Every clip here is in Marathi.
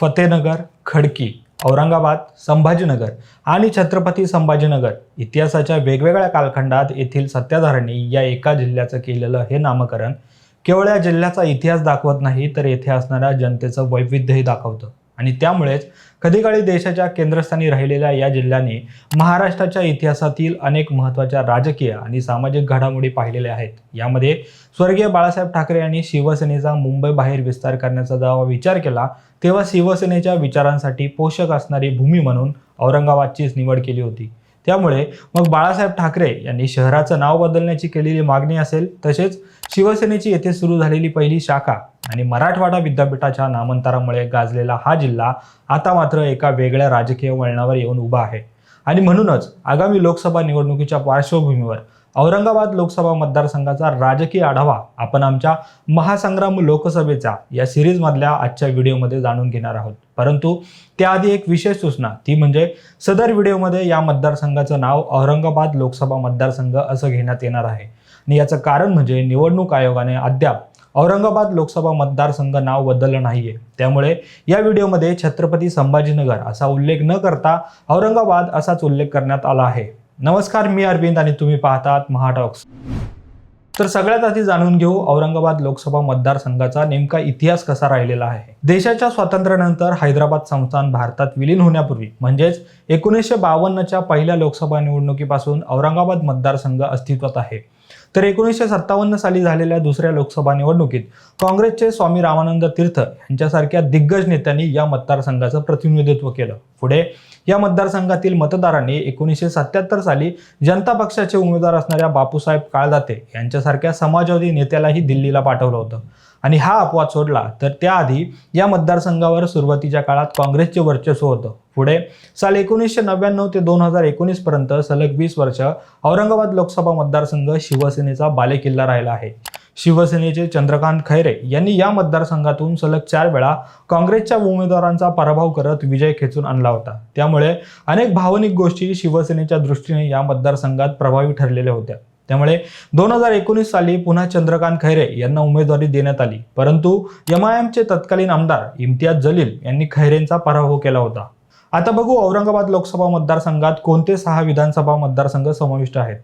फतेनगर खडकी औरंगाबाद संभाजीनगर आणि छत्रपती संभाजीनगर इतिहासाच्या वेगवेगळ्या कालखंडात येथील सत्ताधाऱ्यांनी या एका जिल्ह्याचं केलेलं हे नामकरण केवळ या जिल्ह्याचा इतिहास दाखवत नाही तर येथे असणाऱ्या जनतेचं वैविध्यही दाखवतं. आणि त्यामुळेच कधीकाळी देशाच्या केंद्रस्थानी राहिलेल्या या जिल्ह्याने महाराष्ट्राच्या इतिहासातील अनेक महत्त्वाच्या राजकीय आणि सामाजिक घडामोडी पाहिलेल्या आहेत. यामध्ये स्वर्गीय बाळासाहेब ठाकरे यांनी शिवसेनेचा मुंबईबाहेर विस्तार करण्याचा जेव्हा विचार केला तेव्हा शिवसेनेच्या विचारांसाठी पोषक असणारी भूमी म्हणून औरंगाबादचीच निवड केली होती. त्यामुळे मग बाळासाहेब ठाकरे यांनी शहराचं नाव बदलण्याची केलेली मागणी असेल तसेच शिवसेनेची येथे सुरू झालेली पहिली शाखा आणि मराठवाडा विद्यापीठाच्या नामांतरामुळे गाजलेला हा जिल्हा आता मात्र एका वेगळ्या राजकीय वळणावर येऊन उभा आहे. आणि म्हणूनच आगामी लोकसभा निवडणुकीच्या पार्श्वभूमीवर औरंगाबाद लोकसभा मतदारसंघाचा राजकीय आढावा आपण आमच्या महासंग्राम लोकसभेचा या सिरीजमधल्या आजच्या व्हिडिओमध्ये जाणून घेणार आहोत. परंतु त्याआधी एक विशेष सूचना ती म्हणजे सदर व्हिडिओमध्ये या मतदारसंघाचं नाव औरंगाबाद लोकसभा मतदारसंघ असं घेण्यात येणार आहे. आणि याचं कारण म्हणजे निवडणूक आयोगाने अद्याप औरंगाबाद लोकसभा मतदारसंघ नाव बदललं नाहीये. त्यामुळे या व्हिडिओमध्ये छत्रपती संभाजीनगर असा उल्लेख न करता औरंगाबाद असाच उल्लेख करण्यात आला आहे. नमस्कार मी अरविंद आणि तुम्ही पाहतात महाटॉक्स. तर सगळ्यात आधी जाणून घेऊ औरंगाबाद लोकसभा मतदारसंघाचा नेमका इतिहास कसा राहिलेला आहे. देशाच्या स्वातंत्र्यानंतर हैदराबाद संस्थान भारतात विलीन होण्यापूर्वी म्हणजेच एकोणीसशे बावन्नच्या पहिल्या लोकसभा निवडणुकीपासून औरंगाबाद मतदारसंघ अस्तित्वात आहे. तर एकोणीसशे सत्तावन्न साली झालेल्या दुसऱ्या लोकसभा निवडणुकीत काँग्रेसचे स्वामी रामानंद तीर्थ यांच्यासारख्या दिग्गज नेत्यांनी या मतदारसंघाचं प्रतिनिधित्व केलं. पुढे या मतदारसंघातील मतदारांनी एकोणीसशे सत्याहत्तर साली जनता पक्षाचे उमेदवार असणाऱ्या बापूसाहेब काळदाते यांच्यासारख्या समाजवादी नेत्यालाही दिल्लीला पाठवलं होतं. आणि हा अपवाद सोडला तर त्याआधी या मतदारसंघावर सुरुवातीच्या काळात काँग्रेसचे वर्चस्व होतं. पुढे साल एकोणीसशे नव्याण्णव ते दोन हजार एकोणीसपर्यंत सलग वीस वर्ष औरंगाबाद लोकसभा मतदारसंघ शिवसेनेचा बालेकिल्ला राहिला आहे. शिवसेनेचे चंद्रकांत खैरे यांनी या मतदारसंघातून सलग चार वेळा काँग्रेसच्या उमेदवारांचा पराभव करत विजय खेचून आणला होता. त्यामुळे अनेक भावनिक गोष्टी शिवसेनेच्या दृष्टीने या मतदारसंघात प्रभावी ठरलेल्या होत्या. त्यामुळे दोन हजार एकोणीस साली पुन्हा चंद्रकांत खैरे यांना उमेदवारी देण्यात आली. परंतु एमआयएमचे तत्कालीन आमदार इम्तियाज जलील यांनी खैरेंचा पराभव केला होता. आता बघू औरंगाबाद लोकसभा मतदारसंघात कोणते सहा विधानसभा मतदारसंघ समाविष्ट आहेत.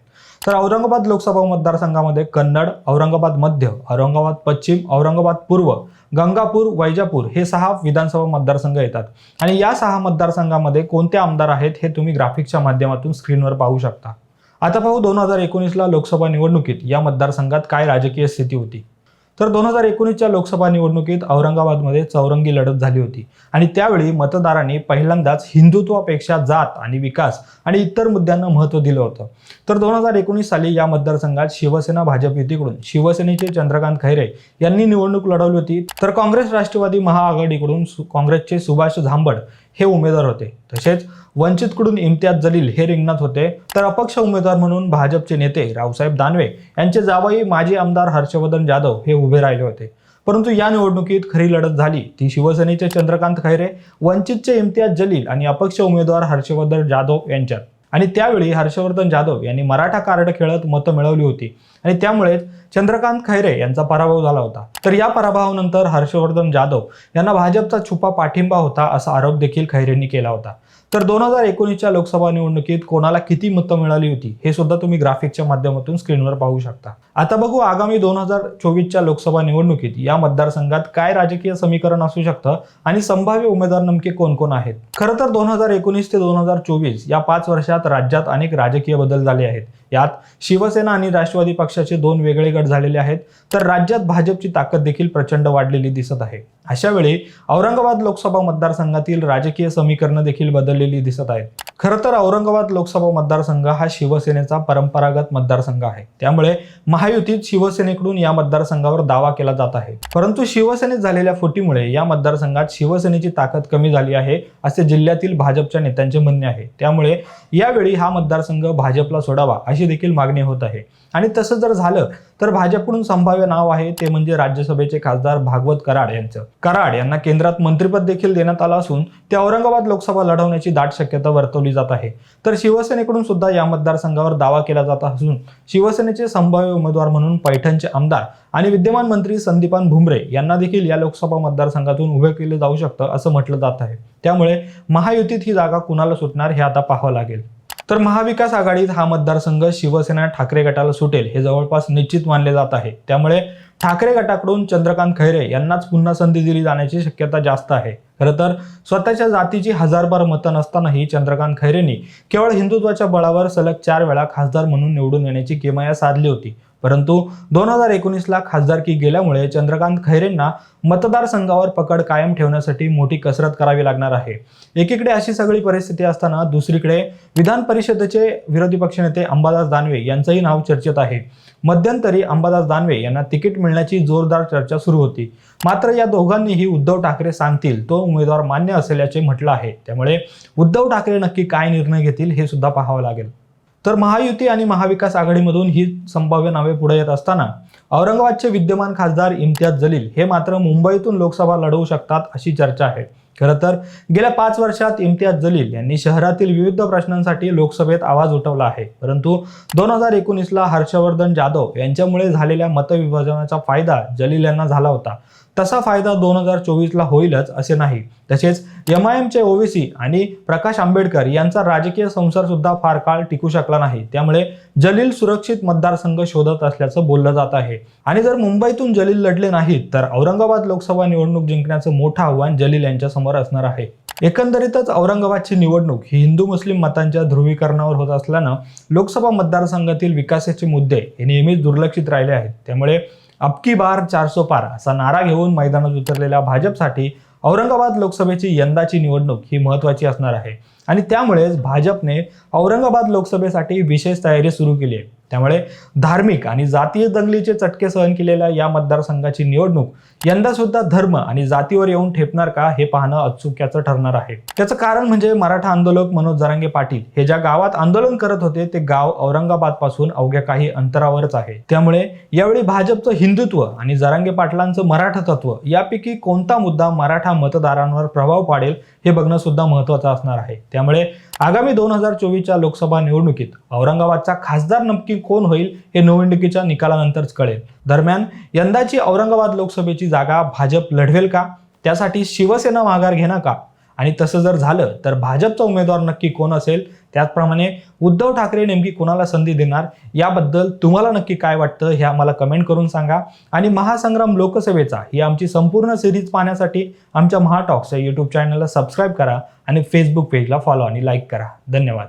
तर औरंगाबाद लोकसभा मतदारसंघामध्ये कन्नड औरंगाबाद मध्य औरंगाबाद पश्चिम औरंगाबाद पूर्व गंगापूर वैजापूर हे सहा विधानसभा मतदारसंघ येतात. आणि या सहा मतदारसंघामध्ये कोणते आमदार आहेत हे तुम्ही ग्राफिकच्या माध्यमातून स्क्रीनवर पाहू शकता. आता पाहू दोन हजार एकोणीसला लोकसभा निवडणुकीत या मतदारसंघात काय राजकीय स्थिती होती. तर दोन हजार एकोणीसच्या लोकसभा निवडणुकीत औरंगाबादमध्ये चौरंगी लढत झाली होती. आणि त्यावेळी मतदारांनी पहिल्यांदाच हिंदुत्वापेक्षा जात आणि विकास आणि इतर मुद्द्यांना महत्त्व दिलं होतं. तर दोन हजार एकोणीस साली या मतदारसंघात शिवसेना भाजप युतीकडून शिवसेनेचे चंद्रकांत खैरे यांनी निवडणूक लढवली होती. तर काँग्रेस राष्ट्रवादी महाआघाडीकडून काँग्रेसचे सुभाष झांबड हे उमेदवार होते. तसेच वंचितकडून इम्तियाज जलील हे रिंगणात होते. तर अपक्ष उमेदवार म्हणून भाजपचे नेते रावसाहेब दानवे यांचे जावई माजी आमदार हर्षवर्धन जाधव हे उभे राहिले होते. परंतु या निवडणुकीत खरी लढत झाली. ती शिवसेनेचे चंद्रकांत खैरे वंचितचे इम्तियाज जलील आणि अपक्ष उमेदवार हर्षवर्धन जाधव यांच्यात. आणि त्यावेळी हर्षवर्धन जाधव यांनी मराठा कार्ड खेळत मतं मिळवली होती. आणि त्यामुळेच चंद्रकांत खैरे यांचा पराभव झाला होता. तर या पराभवानंतर हर्षवर्धन जाधव यांना भाजपचा छुपा पाठिंबा होता असा आरोप देखील खैरेंनी केला होता. तर दोन हजार एकोणीसच्या लोकसभा निवडणुकीत कोणाला किती मतं मिळाली होती हे सुद्धा तुम्ही ग्राफिकच्या माध्यमातून स्क्रीनवर पाहू शकता. आता बघू आगामी दोन हजार चोवीसच्या लोकसभा निवडणुकीत या मतदारसंघात काय राजकीय समीकरण असू शकतं आणि संभाव्य उमेदवार नेमके कोण कोण आहेत? खरं तर दोन हजार एकोणीस ते दोन हजार चोवीस या पाच वर्षात राज्यात अनेक राजकीय बदल झाले आहेत. यात शिवसेना आणि राष्ट्रवादी पक्षाचे दोन वेगळे गट झालेले आहेत. तर राज्यात भाजपची ताकद देखील प्रचंड वाढलेली दिसत आहे. अशा वेळी औरंगाबाद लोकसभा मतदारसंघातील राजकीय समीकरणं देखील बदललेली दिसत आहेत. खरं तर औरंगाबाद लोकसभा मतदारसंघ हा शिवसेनेचा परंपरागत मतदारसंघ आहे. त्यामुळे महायुतीत शिवसेनेकडून या मतदारसंघावर दावा केला जात आहे. परंतु शिवसेनेत झालेल्या फुटीमुळे या मतदारसंघात शिवसेनेची ताकद कमी झाली आहे असे जिल्ह्यातील भाजपच्या नेत्यांचे म्हणणे आहे. त्यामुळे यावेळी हा मतदारसंघ भाजपला सोडावा अशी देखील मागणी होत आहे. आणि तसं जर झालं तर भाजपकडून संभाव्य नाव आहे ते म्हणजे राज्यसभेचे खासदार भागवत कराड यांचं. कराड यांना केंद्रात मंत्रिपद देखील देण्यात आलं असून ते औरंगाबाद लोकसभा लढवण्याची दाट शक्यता वर्तवली लावली जात आहे. तर शिवसेनेकडून सुद्धा या मतदारसंघावर दावा केला जात असून शिवसेनेचे संभाव्य उमेदवार म्हणून पैठणचे आमदार आणि विद्यमान मंत्री संदीपान भुमरे यांना देखील या लोकसभा मतदारसंघातून उभे केले जाऊ शकतं असं म्हटलं जात आहे. त्यामुळे महायुतीत ही जागा कुणाला सुटणार हे आता पाहावं लागेल. तर महाविकास आघाडीत हा मतदारसंघ शिवसेना ठाकरे गटाला सुटेल हे जवळपास निश्चित मानले जात आहे. त्यामुळे ठाकरे गटाकडून चंद्रकांत खैरे यांनाच पुन्हा संधी दिली जाण्याची शक्यता जास्त आहे. खरं तर स्वतःच्या जातीची हजारभर मतं नसतानाही चंद्रकांत खैरेंनी केवळ हिंदुत्वाच्या बळावर सलग चार वेळा खासदार म्हणून निवडून येण्याची किमया साधली होती. परंतु दोन हजार एकोणीसला खासदारकी गेल्यामुळे चंद्रकांत खैरेंना मतदारसंघावर पकड कायम ठेवण्यासाठी मोठी कसरत करावी लागणार आहे. एकीकडे अशी सगळी परिस्थिती असताना दुसरीकडे विधान परिषदेचे विरोधी पक्षनेते अंबादास दानवे यांचंही नाव चर्चेत आहे. मध्यंतरी अंबादास दानवे यांना तिकीट मिळण्याची जोरदार चर्चा सुरू होती. मात्र या दोघांनीही उद्धव ठाकरे सांगतील तो उमेदवार मान्य असेल याचे म्हटलं आहे. त्यामुळे उद्धव ठाकरे नक्की काय निर्णय घेतील हे सुद्धा पाहावं लागेल. तर महायुती आणि महाविकास आघाडीमधून ही संभाव्य नावे पुढे येत असताना औरंगाबादचे विद्यमान खासदार इम्तियाज जलील हे मात्र मुंबईतून लोकसभा लढवू शकतात अशी चर्चा आहे. खरं तर गेल्या पाच वर्षात इम्तियाज जलील यांनी शहरातील विविध प्रश्नांसाठी लोकसभेत आवाज उठवला आहे. परंतु दोन हजार एकोणीसला हर्षवर्धन जाधव यांच्यामुळे झालेल्या मतविभाजनाचा फायदा जलील यांना झाला होता. तसा फायदा दोन हजार चोवीसला होईलच असे नाही. तसेच एम आय एमचे ओबीसी आणि प्रकाश आंबेडकर यांचा राजकीय संसार सुद्धा फार काळ टिकू शकला नाही. त्यामुळे जलील सुरक्षित मतदारसंघ शोधत असल्याचं बोललं जात आहे. आणि जर मुंबईतून जलील लढले नाहीत तर औरंगाबाद लोकसभा निवडणूक जिंकण्याचं मोठं आव्हान जलील यांच्या समोर असणार आहे. एकंदरीतच औरंगाबादची निवडणूक ही हिंदू मुस्लिम मतांच्या ध्रुवीकरणावर होत असल्यानं लोकसभा मतदारसंघातील विकासाचे मुद्दे हे नेहमीच दुर्लक्षित राहिले आहेत. त्यामुळे अबकी बार चारसो पार असा नारा घेऊन मैदानात उतरलेल्या भाजपसाठी औरंगाबाद लोकसभेची यंदाची निवडणूक ही महत्त्वाची असणार आहे. आणि त्यामुळेच भाजपने औरंगाबाद लोकसभेसाठी विशेष तयारी सुरू केली आहे. त्यामुळे धार्मिक आणि जातीय दंगलीचे चटके सहन केलेल्या या मतदारसंघाची निवडणूक यंदा सुद्धा धर्म आणि जातीवर येऊन ठेपणार का हे पाहणं औत्सुक्याचं ठरणार आहे. त्याचं कारण म्हणजे मराठा आंदोलक मनोज जरांगे पाटील. हे ज्या गावात आंदोलन करत होते ते गाव औरंगाबादपासून अवघ्या काही अंतरावरच आहे. त्यामुळे यावेळी भाजपचं हिंदुत्व आणि जरांगे पाटलांचं मराठा तत्व यापैकी कोणता मुद्दा मराठा मतदारांवर प्रभाव पाडेल हे बघणं सुद्धा महत्वाचं असणार आहे. त्यामुळे आगामी दोन हजार चोवीसच्या लोकसभा निवडणुकीत औरंगाबादचा खासदार नक्की कोण होईल हे निवडणुकीच्या निकालानंतरच कळेल. दरम्यान यंदाची औरंगाबाद लोकसभेची जागा भाजप लढवेल का? त्यासाठी शिवसेना माघार घेणार का? आणि तसं जर झालं तर भाजपचा उमेदवार नक्की कोण असेल? त्याचप्रमाणे उद्धव ठाकरे नेमकी कोणाला संधी देणार? याबद्दल तुम्हाला नक्की काय वाटतं हे आम्हाला कमेंट करून सांगा. आणि महासंग्राम लोकसभेचा ही आमची संपूर्ण सिरीज पाहण्यासाठी आमच्या महाटॉक्सच्या यूट्यूब चॅनलला सबस्क्राईब करा आणि फेसबुक पेजला फॉलो आणि लाईक करा. धन्यवाद.